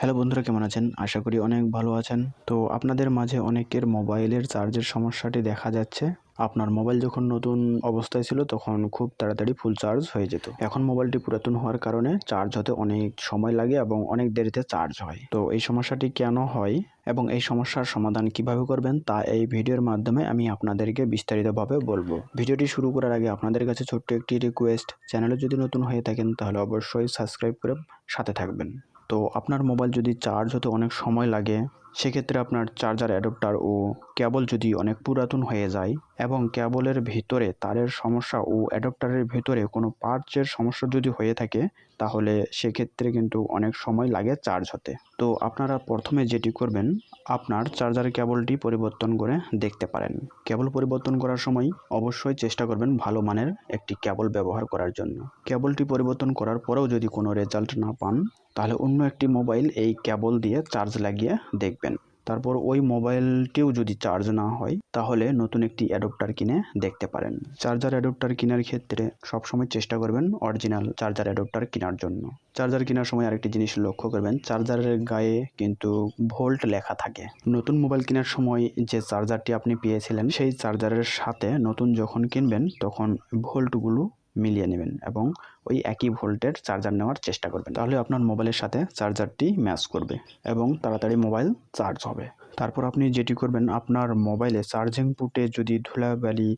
Hello বন্ধুরা, কেমন আছেন? আশা করি অনেক ভালো আছেন। তো আপনাদের মাঝে অনেকের মোবাইলের চার্জের সমস্যাটি দেখা যাচ্ছে। আপনার মোবাইল যখন নতুন অবস্থায় ছিল, তখন খুব তাড়াতাড়ি ফুল চার্জ হয়ে যেত। এখন মোবাইলটি পুরাতন হওয়ার কারণে চার্জ হতে অনেক সময় লাগে এবং অনেক দেরিতে চার্জ হয়। তো এই সমস্যাটি কেন হয় এবং এই সমস্যার সমাধান কীভাবে করবেন, তা এই ভিডিওর মাধ্যমে আমি আপনাদেরকে বিস্তারিতভাবে বলব। ভিডিওটি শুরু করার আগে আপনাদের কাছে ছোট্ট একটি রিকোয়েস্ট চ্যানেলে যদি নতুন হয়ে থাকেন, তাহলে অবশ্যই সাবস্ক্রাইব করে সাথে থাকবেন। তো আপনার মোবাইল যদি চার্জ হতে অনেক সময় লাগে সেক্ষেত্রে আপনার চার্জার অ্যাডাপ্টার ও কেবল যদি অনেক পুরাতন হয়ে যায় এবং কেবলের ভিতরে তারের সমস্যা ও অ্যাডাপ্টারের ভিতরে কোনো পার্টসের সমস্যা যদি হয়ে থাকে, তাহলে সেক্ষেত্রে কিন্তু অনেক সময় লাগে চার্জ হতে। তো আপনারা প্রথমে যেটি করবেন, আপনার চার্জার কেবলটি পরিবর্তন করে দেখতে পারেন। কেবল পরিবর্তন করার সময় অবশ্যই চেষ্টা করবেন ভালো মানের একটি কেবল ব্যবহার করার জন্য। কেবলটি পরিবর্তন করার পরেও যদি কোনো রেজাল্ট না পান, তাহলে অন্য একটি মোবাইল এই কেবল দিয়ে চার্জ লাগিয়ে দেখবেন। তারপর ওই মোবাইলটিও যদি চার্জ না হয়, তাহলে নতুন একটি অ্যাডপ্টার কিনে দেখতে পারেন। চার্জার অ্যাডপ্টার কেনার ক্ষেত্রে সবসময় চেষ্টা করবেন অরিজিনাল চার্জার অ্যাডপ্টার কেনার জন্য। চার্জার কেনার সময় আরেকটি জিনিস লক্ষ্য করবেন চার্জারের গায়ে কিন্তু ভোল্ট লেখা থাকে। নতুন মোবাইল কেনার সময় যে চার্জারটি আপনি পেয়েছিলেন, সেই চার্জারের সাথে নতুন যখন কিনবেন, তখন ভোল্টগুলো মিলিয়ে নেবেন এবং ওই একই ভোল্টের চার্জার নেওয়ার চেষ্টা করবেন। তাহলে আপনার মোবাইলের সাথে চার্জারটি ম্যাচ করবে এবং তাড়াতাড়ি মোবাইল চার্জ হবে। তারপর আপনি যেটি করবেন, আপনার মোবাইলে চার্জিং পুটে যদি ধুলাবালি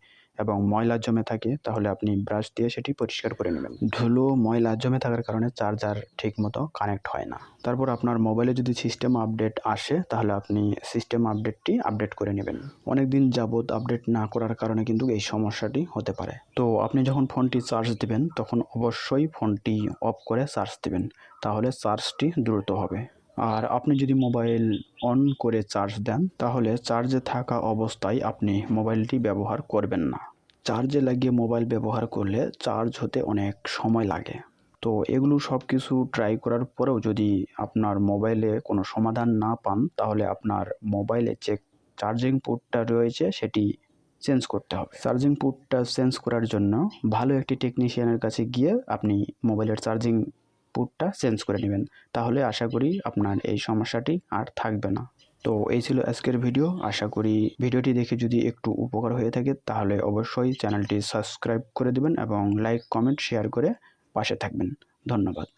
এবং ময়লা জমে থাকে, তাহলে আপনি ব্রাশ দিয়ে সেটি পরিষ্কার করে নেবেন। ধুলো, ময়লা জমে থাকার কারণে চার্জার ঠিকমতো কানেক্ট হয় না। তারপর আপনার মোবাইলে যদি সিস্টেম আপডেট আসে, তাহলে আপনি সিস্টেম আপডেটটি আপডেট করে নেবেন। অনেক দিন যাবৎ আপডেট না করার কারণে কিন্তু এই সমস্যাটি হতে পারে। তো আপনি যখন ফোনটি চার্জ দিবেন, তখন অবশ্যই ফোনটি অফ করে চার্জ দিবেন, তাহলে চার্জটি দ্রুত হবে। আর আপনি যদি মোবাইল অন করে চার্জ দেন, তাহলে চার্জে থাকা অবস্থায় আপনি মোবাইলটি ব্যবহার করবেন না। চার্জে লাগিয়ে মোবাইল ব্যবহার করলে চার্জ হতে অনেক সময় লাগে। তো এগুলো সব কিছু ট্রাই করার পরেও যদি আপনার মোবাইলে কোনো সমাধান না পান, তাহলে আপনার মোবাইলে যে চার্জিং পোর্টটা রয়েছে, সেটি চেঞ্জ করতে হবে। চার্জিং পোর্টটা চেঞ্জ করার জন্য ভালো একটি টেকনিশিয়ানের কাছে গিয়ে আপনি মোবাইলের চার্জিং পুটটা চেঞ্জ করে নেবেন। তাহলে আশা করি আপনার এই সমস্যাটি আর থাকবে না। তো এই ছিল আজকের ভিডিও। আশা করি ভিডিওটি দেখে যদি একটু উপকার হয়ে থাকে, তাহলে অবশ্যই চ্যানেলটি সাবস্ক্রাইব করে দেবেন এবং লাইক, কমেন্ট, শেয়ার করে পাশে থাকবেন। ধন্যবাদ।